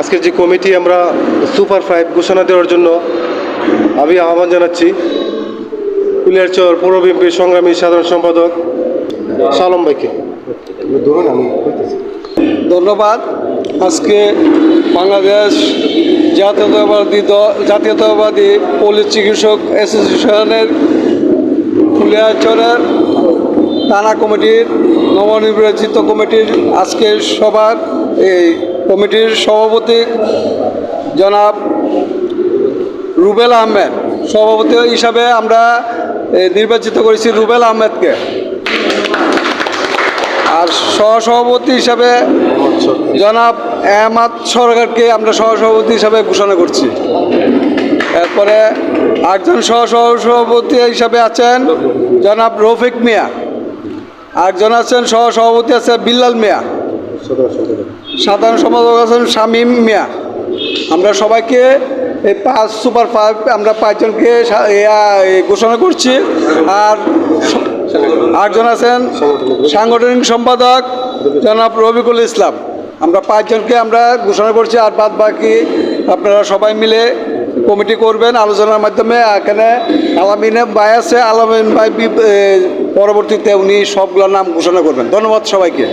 আজকের যে কমিটি আমরা সুপার ফাইভ ঘোষণা দেওয়ার জন্য আমি আহ্বান জানাচ্ছি কুলিয়ারচর পৌর বিএনপির সংগ্রামী সাধারণ সম্পাদক সালম ভাইকে। ধন্যবাদ। আজকে বাংলাদেশ জাতীয়তাবাদী জাতীয়তাবাদী পল্লী চিকিৎসক অ্যাসোসিয়েশনের ফুলিয়াচরের থানা কমিটির নবনির্বাচিত কমিটির আজকের সবার এই কমিটির সভাপতি জনাব রুবেল আহমেদ। সভাপতি হিসাবে আমরা নির্বাচিত করেছি রুবেল আহমেদকে। আর সহসভাপতি হিসাবে জনাব আহমদ সরকারকে আমরা সহসভাপতি হিসাবে ঘোষণা করছি। এরপরে একজন সহসভাপতি হিসাবে আছেন জনাব রফিক মিয়া। একজন আছেন সহসভাপতি আছে বিল্লাল মিয়া। সাধারণ সম্পাদক আছেন শামীম মিয়া। আমরা সবাইকে এই পাঁচ, সুপার ফাইভ আমরা পাঁচজনকে ঘোষণা করছি। আর আটজন আছেন সাংগঠনিক সম্পাদক জনাব রবিকুল ইসলাম। আমরা পাঁচজনকে আমরা ঘোষণা করছি, আর বাদ বাকি আপনারা সবাই মিলে কমিটি করবেন আলোচনার মাধ্যমে। এখানে আলামিন ভাই আছে, আলামিন ভাই পরবর্তীতে উনি সবগুলোর নাম ঘোষণা করবেন। ধন্যবাদ সবাইকে।